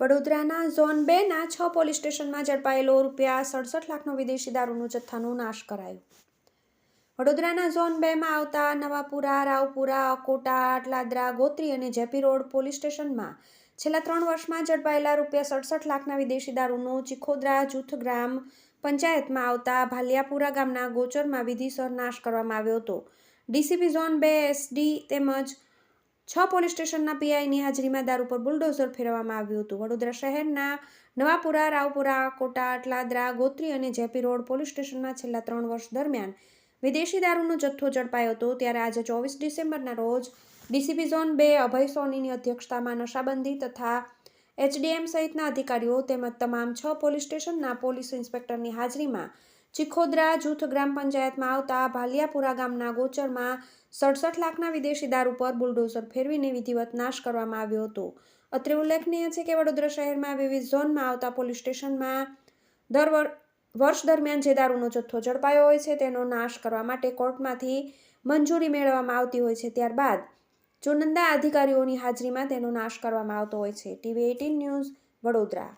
વડોદરાના ઝોન બેના છ પોલીસ સ્ટેશનમાં ઝડપાયેલો રૂપિયા સડસઠ લાખનો વિદેશી દારૂનો જથ્થાનો નાશ કરાયો. વડોદરાના ઝોન બેમાં આવતા નવાપુરા, રાવપુરા, અકોટા, આટલાદરા, ગોત્રી અને જેપી રોડ પોલીસ સ્ટેશનમાં છેલ્લા ત્રણ વર્ષમાં ઝડપાયેલા રૂપિયા સડસઠ લાખના વિદેશી દારૂનો ચિખોદરા, જૂથ ગ્રામ પંચાયતમાં આવતા ભાલિયાપુરા ગામના ગોચરમાં વિધિસર નાશ કરવામાં આવ્યો હતો. ડીસીપી ઝોન બે, એસડી તેમજ છ પોલીસ સ્ટેશનના પીઆઈની હાજરીમાં દારૂ પર બુલડોઝર ફેરવવામાં આવ્યું હતું. વડોદરા શહેરના નવાપુરા, રાવપુરા કોટા અટલાદરા ગોત્રી અને જેપી રોડ પોલીસ સ્ટેશનમાં છેલ્લા ત્રણ વર્ષ દરમિયાન વિદેશી દારૂનો જથ્થો ઝડપાયો હતો. ત્યારે આજે ચોવીસ ડિસેમ્બરના રોજ ડીસીપી ઝોન બે અભય સોનીની અધ્યક્ષતામાં નશાબંધી તથા એચડીએમ સહિતના અધિકારીઓ તેમજ તમામ છ પોલીસ સ્ટેશનના પોલીસ ઇન્સ્પેક્ટરની હાજરીમાં ચિખોદરા જૂથ ગ્રામ પંચાયતમાં આવતા ભાલિયાપુરા ગામના ગોચરમાં સડસઠ લાખના વિદેશી દારૂ પર બુલડોઝર ફેરવીને વિધિવત નાશ કરવામાં આવ્યો હતો. અત્રે ઉલ્લેખનીય છે કે વડોદરા શહેરમાં વિવિધ ઝોનમાં આવતા પોલીસ સ્ટેશનમાં દર વર- વર્ષ દરમિયાન જે દારૂનો જથ્થો ઝડપાયો હોય છે તેનો નાશ કરવા માટે કોર્ટમાંથી મંજૂરી મેળવવામાં આવતી હોય છે. ત્યારબાદ ચુનંદા અધિકારીઓની હાજરીમાં તેનો નાશ કરવામાં આવતો હોય છે. TV eighteen news Vadodara.